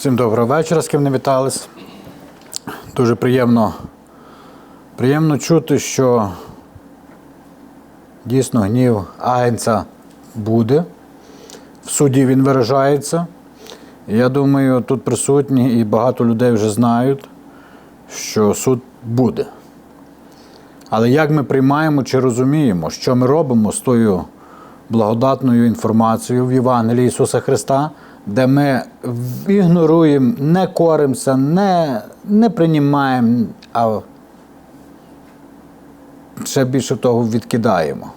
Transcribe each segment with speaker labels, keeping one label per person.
Speaker 1: Всім доброго вечора, з ким не вітались. Дуже приємно, приємно чути, що дійсно гнів агенця буде. В суді він виражається. Я думаю, тут присутні і багато людей вже знають, що суд буде. Але як ми приймаємо чи розуміємо, що ми робимо з тою благодатною інформацією в Євангелії Ісуса Христа, де ми ігноруємо, не коримося, не, не приймаємо, а ще більше того відкидаємо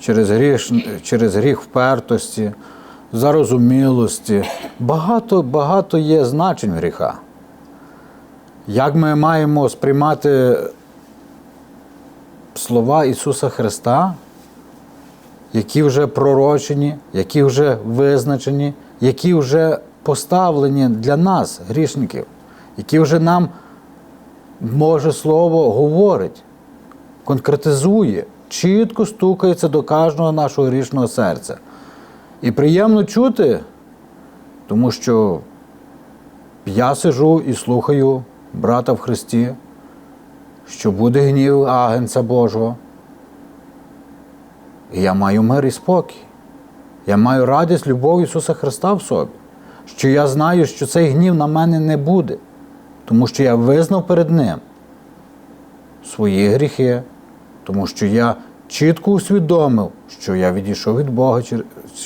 Speaker 1: через гріх, через гріх впертості, зарозумілості. Багато, багато є значень гріха. Як ми маємо сприймати слова Ісуса Христа, які вже пророчені, які вже визначені, які вже поставлені для нас, грішників, які вже нам Боже Слово говорить, конкретизує, чітко стукається до кожного нашого грішного серця. І приємно чути, тому що я сижу і слухаю брата в Христі, що буде гнів агенця Божого. І я маю мир і спокій. Я маю радість, любов Ісуса Христа в собі, що я знаю, що цей гнів на мене не буде, тому що я визнав перед Ним свої гріхи, тому що я чітко усвідомив, що я відійшов від Бога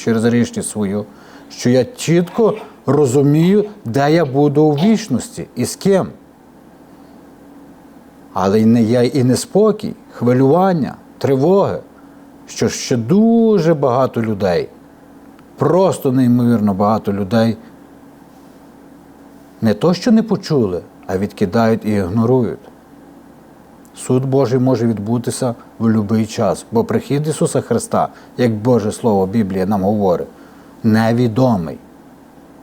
Speaker 1: через рішність свою, що я чітко розумію, де я буду у вічності і з ким. Але й не я і неспокій, хвилювання, тривоги, що ще дуже багато людей, просто неймовірно багато людей не то, що не почули, а відкидають і ігнорують. Суд Божий може відбутися в будь-який час, бо прихід Ісуса Христа, як Боже Слово Біблія нам говорить, невідомий.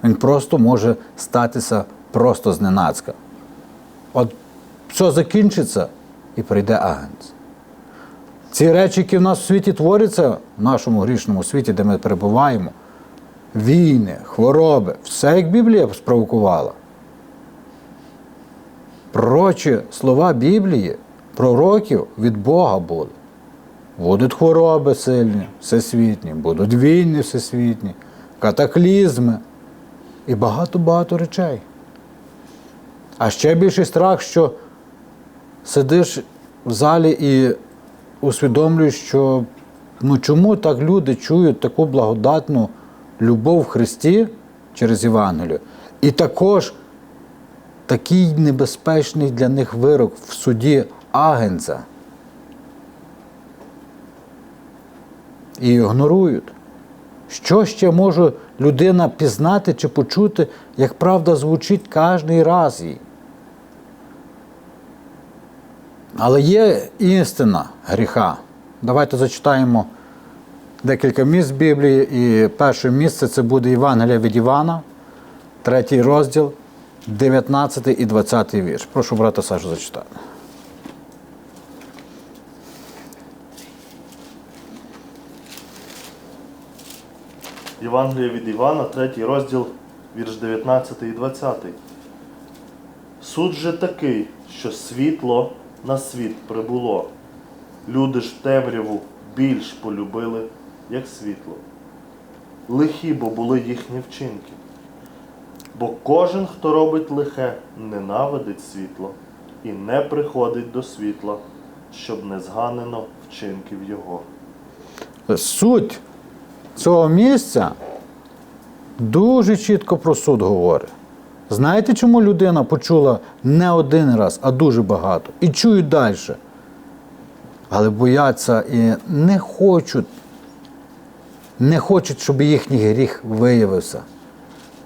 Speaker 1: Він просто може статися просто зненацька. От все закінчиться і прийде агент. Ці речі, які в нас в світі творяться, в нашому грішному світі, де ми перебуваємо, війни, хвороби, все як Біблія спровокувала. Пророчі слова Біблії, пророків від Бога були. Будуть хвороби сильні, всесвітні, будуть війни всесвітні, катаклізми і багато-багато речей. А ще більший страх, що сидиш в залі і усвідомлюєш, що ну чому так люди чують таку благодатну любов в Христі через Євангелію, і також такий небезпечний для них вирок в суді агенця. І ігнорують. Що ще може людина пізнати чи почути, як правда звучить кожний раз їй? Але є істина гріха. Давайте зачитаємо декілька місць Біблії. І перше місце це буде Євангелія від Івана, третій розділ, 19 і 20 вірш. Прошу брата Сашу зачитати.
Speaker 2: Євангелія від Івана, 3 розділ, вірш 19 і 20. Суд же такий, що світло на світ прибуло. Люди ж темряву більш полюбили, як світло. Лихі бо були їхні вчинки. Бо кожен, хто робить лихе, ненавидить світло і не приходить до світла, щоб не зганено вчинків його.
Speaker 1: Суть цього місця дуже чітко про суд говорить. Знаєте, чому людина почула не один раз, а дуже багато, і чують далі. Але бояться і не хочуть, не хочуть, щоб їхній гріх виявився.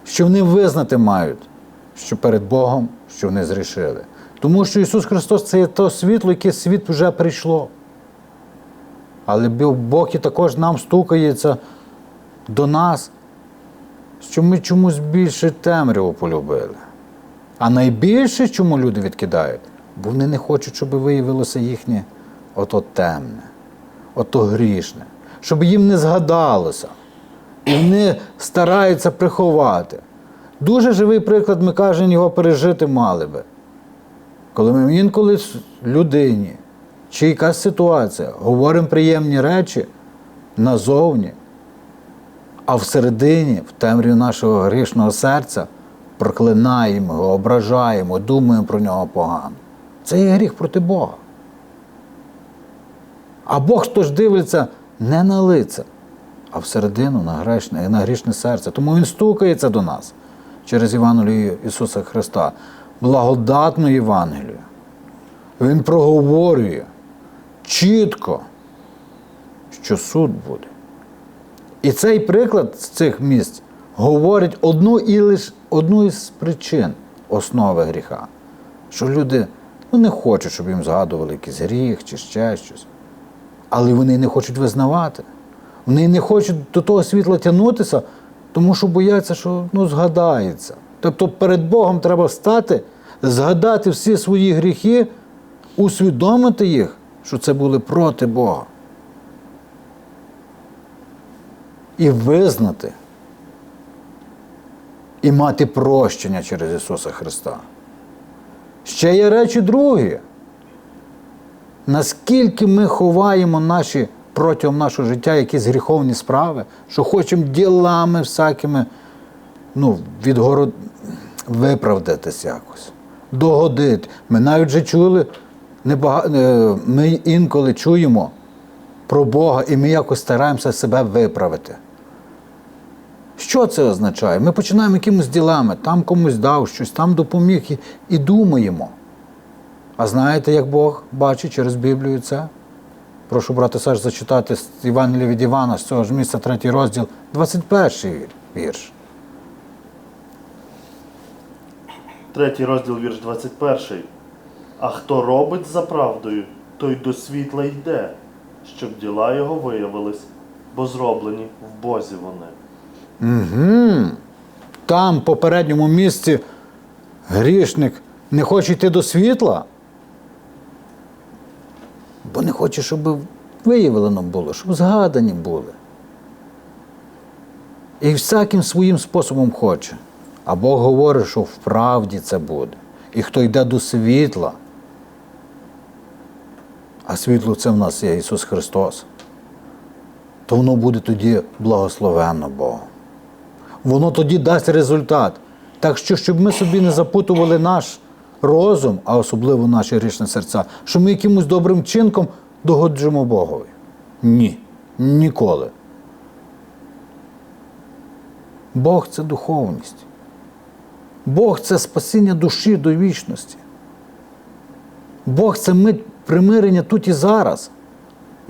Speaker 1: Що вони визнати мають, що перед Богом, що вони зрішили. Тому що Ісус Христос це є то світло, яке світ вже прийшло. Але Бог і також нам стукається до нас, що ми чомусь більше темряву полюбили. А найбільше, чому люди відкидають, бо вони не хочуть, щоб виявилося їхнє ото темне, ото грішне, щоб їм не згадалося. І вони стараються приховати. Дуже живий приклад, ми кажемо, його пережити мали би. Коли ми інколи людині чи якась ситуація говоримо приємні речі назовні, а всередині, в темряві нашого грішного серця, проклинаємо його, ображаємо, думаємо про нього погано. Це є гріх проти Бога. А Бог хто ж дивиться не на лице, а всередину на грішне, на грішне серце. Тому Він стукається до нас через Євангелію Ісуса Христа, благодатну Євангелію. Він проговорює чітко, що суд буде. І цей приклад з цих місць говорить одну і лише одну із причин основи гріха. Що люди ну, не хочуть, щоб їм згадували якийсь гріх чи ще щось. Але вони не хочуть визнавати. Вони не хочуть до того світла тягнутися, тому що бояться, що ну, згадається. Тобто перед Богом треба встати, згадати всі свої гріхи, усвідомити їх, що це були проти Бога. І визнати, і мати прощення через Ісуса Христа. Ще є речі другі. Наскільки ми ховаємо наші протягом нашого життя якісь гріховні справи, що хочемо ділами всякими ну, відгород... виправдатись якось, догодити. Ми навіть вже чули, е, ми інколи чуємо про Бога, і ми якось стараємося себе виправити. Що це означає? Ми починаємо якимось ділами, там комусь дав щось, там допоміг і, і думаємо. А знаєте, як Бог бачить через Біблію це? Прошу брати Саш зачитати з Євангелія від Івана, з цього ж місця, третій розділ, 21 вірш.
Speaker 2: Третій розділ, вірш 21. А хто робить за правдою, той до світла йде, щоб діла його виявились, бо зроблені в Бозі вони.
Speaker 1: Угу. Там, в попередньому місці, грішник не хоче йти до світла, бо не хоче, щоб виявлено було, щоб згадані були. І всяким своїм способом хоче. А Бог говорить, що в правді це буде. І хто йде до світла, а світло це в нас є Ісус Христос, то воно буде тоді благословенно Богом воно тоді дасть результат. Так що, щоб ми собі не запутували наш розум, а особливо наші грішні серця, що ми якимось добрим чинком догоджимо Богові. Ні, ніколи. Бог це духовність. Бог це спасіння душі до вічності. Бог це мить примирення тут і зараз.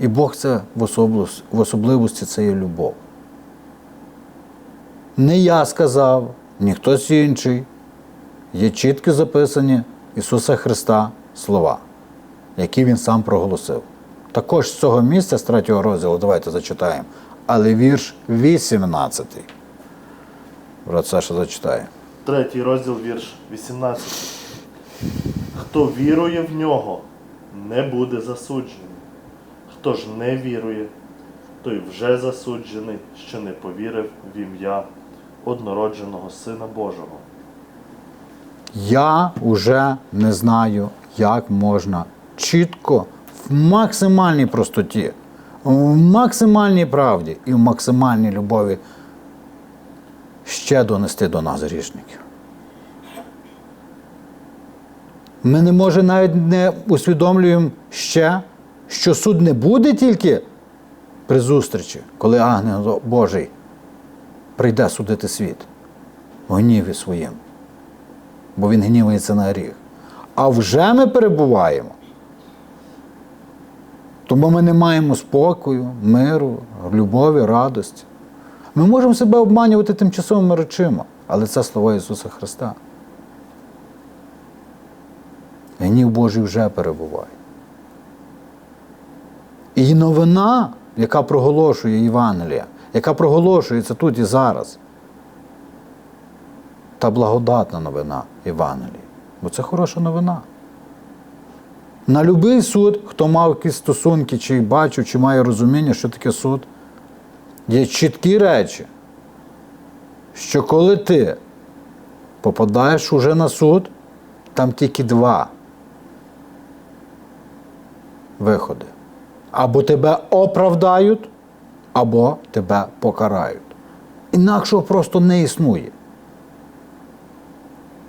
Speaker 1: І Бог це в особливості це є любов. Не я сказав, ні хтось інший. Є чітко записані Ісуса Христа слова, які Він сам проголосив. Також з цього місця, з третього розділу, давайте зачитаємо. Але вірш 18. Брат Саша зачитає.
Speaker 2: Третій розділ, вірш 18. Хто вірує в нього, не буде засуджений. Хто ж не вірує, той вже засуджений, що не повірив в ім'я однородженого Сина Божого.
Speaker 1: Я вже не знаю, як можна чітко, в максимальній простоті, в максимальній правді і в максимальній любові ще донести до нас грішників. Ми не може навіть не усвідомлюємо ще, що суд не буде тільки при зустрічі, коли ангел Божий прийде судити світ в гніві своїм бо він гнівається на гріх. А вже ми перебуваємо. Тому ми не маємо спокою, миру, любові, радості. Ми можемо себе обманювати тимчасовими речима, але це слова Ісуса Христа. Гнів Божий вже перебуває. І новина, яка проголошує Євангелія, яка проголошується тут і зараз, та благодатна новина Євангелії. Бо це хороша новина. На будь-який суд, хто мав якісь стосунки, чи бачив, чи має розуміння, що таке суд, є чіткі речі, що коли ти попадаєш уже на суд, там тільки два виходи. Або тебе оправдають, або тебе покарають. Інакшого просто не існує.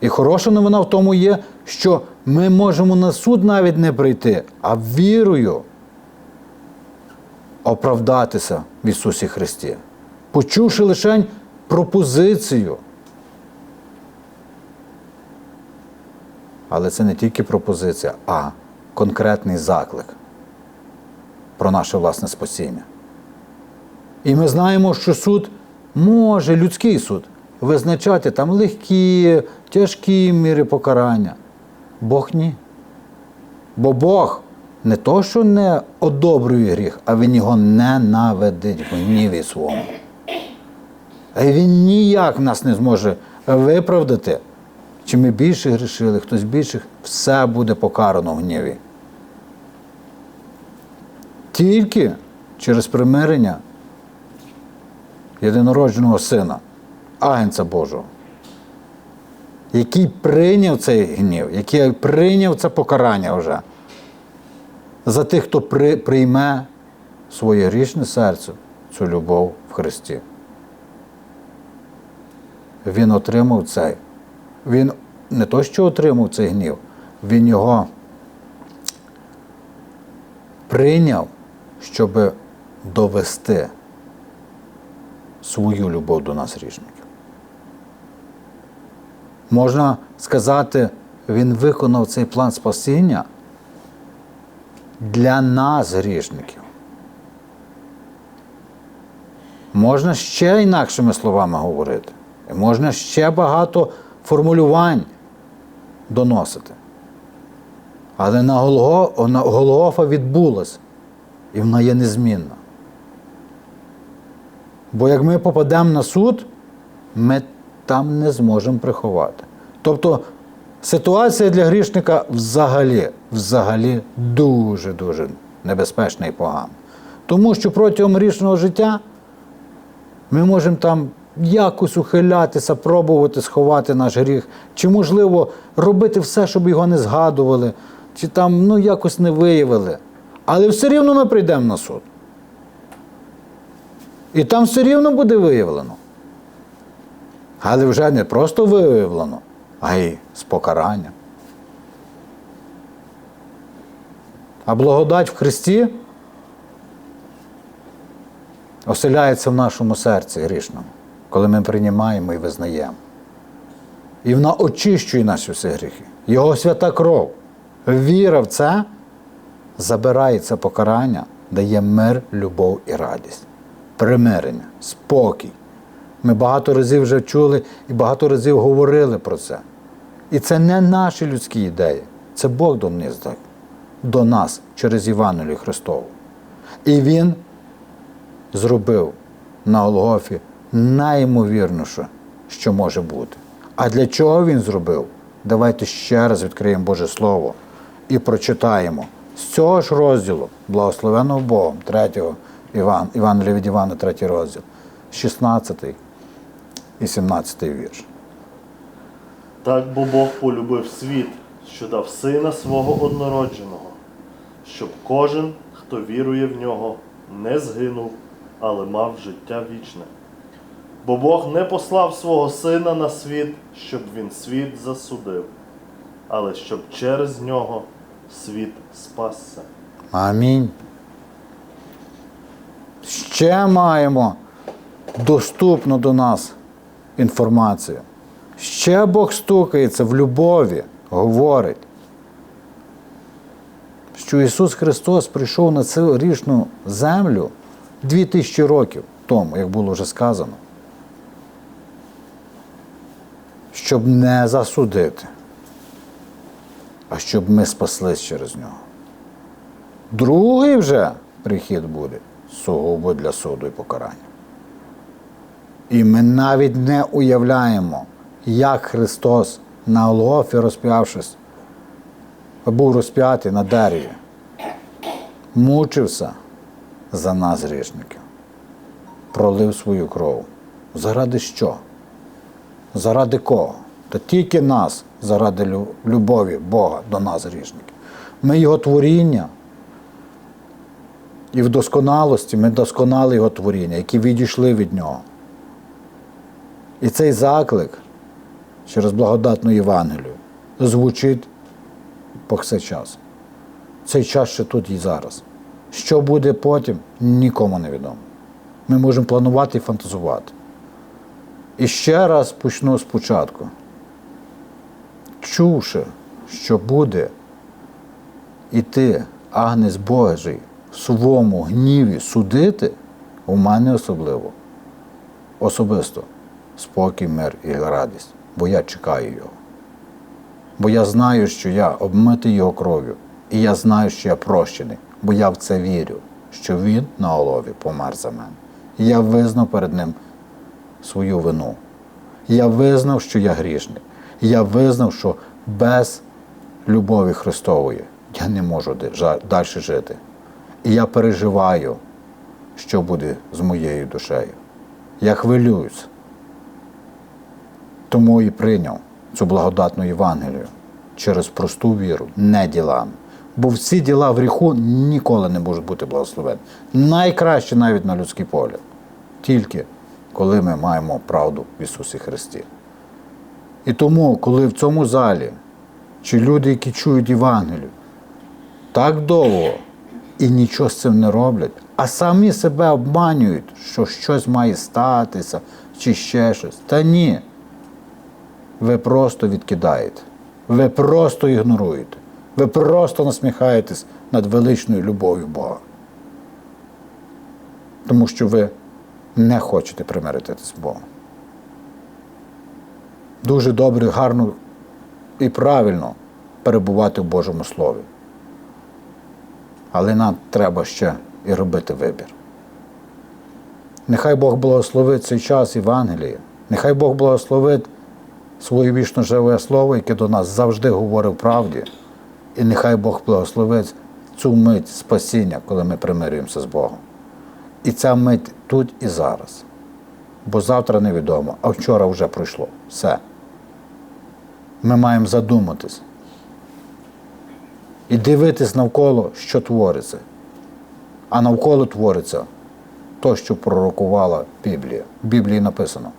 Speaker 1: І хороша новина в тому є, що ми можемо на суд навіть не прийти, а вірою оправдатися в Ісусі Христі, почувши лише пропозицію. Але це не тільки пропозиція, а конкретний заклик про наше власне спасіння. І ми знаємо, що суд може, людський суд, визначати там легкі, тяжкі міри покарання. Бог ні. Бо Бог не то, що не одобрює гріх, а Він його ненавидить в гніві своєму. А він ніяк нас не зможе виправдати. Чи ми більше грішили, хтось більше, все буде покарано в гніві. Тільки через примирення єдинородженого сина, агенця Божого, який прийняв цей гнів, який прийняв це покарання вже за тих, хто при, прийме своє грішне серце, цю любов в Христі. Він отримав цей. Він не то, що отримав цей гнів, він його прийняв, щоб довести свою любов до нас грішників. Можна сказати, він виконав цей план спасіння для нас, грішників. Можна ще інакшими словами говорити. І можна ще багато формулювань доносити. Але на, Голгофа відбулась, і вона є незмінна. Бо як ми попадемо на суд, ми там не зможемо приховати. Тобто ситуація для грішника взагалі, взагалі дуже-дуже небезпечна і погана. Тому що протягом грішного життя ми можемо там якось ухилятися, пробувати сховати наш гріх, чи, можливо, робити все, щоб його не згадували, чи там ну, якось не виявили. Але все рівно ми прийдемо на суд. І там все рівно буде виявлено. Але вже не просто виявлено, а й з покаранням. А благодать в Христі оселяється в нашому серці грішному, коли ми приймаємо і визнаємо. І вона очищує наші всі гріхи. Його свята кров. Віра в це забирає це покарання, дає мир, любов і радість, примирення, спокій. Ми багато разів вже чули і багато разів говорили про це. І це не наші людські ідеї, це Бог доніс так до нас через Євангелію Христову. І Він зробив на Голгофі найімовірніше, що може бути. А для чого він зробив? Давайте ще раз відкриємо Боже Слово і прочитаємо з цього ж розділу, благословеного Богом, 3 Іван, Івангелія від Івана, 3 розділ, 16 і 17 вірш.
Speaker 2: Так бо Бог полюбив світ, що дав сина свого однородженого, щоб кожен, хто вірує в нього, не згинув, але мав життя вічне. Бо Бог не послав свого сина на світ, щоб він світ засудив, але щоб через нього світ спасся.
Speaker 1: Амінь. Ще маємо доступну до нас інформацію. Ще Бог стукається в любові, говорить, що Ісус Христос прийшов на цю грішну землю дві тисячі років тому, як було вже сказано, щоб не засудити, а щоб ми спаслись через нього. Другий вже прихід буде сугубо для суду і покарання. І ми навіть не уявляємо, як Христос на Голгофі розп'явшись, був розп'ятий на дереві, мучився за нас, грішників, пролив свою кров. Заради що? Заради кого? та тільки нас заради любові Бога до нас, грішників. Ми Його творіння. І в досконалості ми досконали Його творіння, які відійшли від Нього. І цей заклик через благодатну Євангелію звучить повсякчас. Цей час ще тут і зараз. Що буде потім, нікому не відомо. Ми можемо планувати і фантазувати. І ще раз почну спочатку. Чувши, що буде іти Агнець Божий в своєму гніві судити, у мене особливо, особисто спокій, мир і радість, бо я чекаю його. Бо я знаю, що я обмитий його кров'ю, і я знаю, що я прощений, бо я в це вірю, що він на олові помер за мене. І я визнав перед ним свою вину. Я визнав, що я грішний. Я визнав, що без любові Христової я не можу далі жити. І я переживаю, що буде з моєю душею. Я хвилююсь. Тому і прийняв цю благодатну Євангелію через просту віру, не ділами. Бо всі діла в гріху ніколи не можуть бути благословені. Найкраще навіть на людський погляд. Тільки коли ми маємо правду в Ісусі Христі. І тому, коли в цьому залі, чи люди, які чують Євангелію, так довго і нічого з цим не роблять, а самі себе обманюють, що щось має статися, чи ще щось. Та ні. Ви просто відкидаєте. Ви просто ігноруєте. Ви просто насміхаєтесь над величною любов'ю Бога. Тому що ви не хочете примиритися з Богом. Дуже добре, гарно і правильно перебувати в Божому Слові. Але нам треба ще і робити вибір. Нехай Бог благословить цей час Євангелія. Нехай Бог благословить своє вічно живе слово, яке до нас завжди говорить правді. І нехай Бог благословить цю мить спасіння, коли ми примирюємося з Богом. І ця мить тут і зараз. Бо завтра невідомо, а вчора вже пройшло. Все. Ми маємо задуматись і дивитись навколо, що твориться. А навколо твориться то, що пророкувала Біблія. В Біблії написано.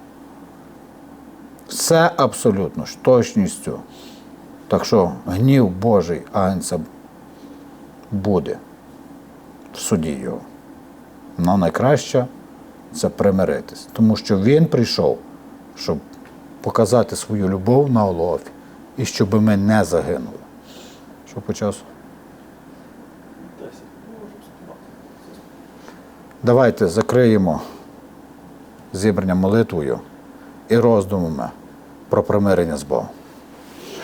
Speaker 1: Все абсолютно з точністю. Так що гнів Божий Агнця буде в суді його. Но найкраще це примиритись, тому що він прийшов, щоб показати свою любов на Олофі і щоб ми не загинули. Що по часу? Давайте закриємо зібрання молитвою і роздумами про примирення з Богом.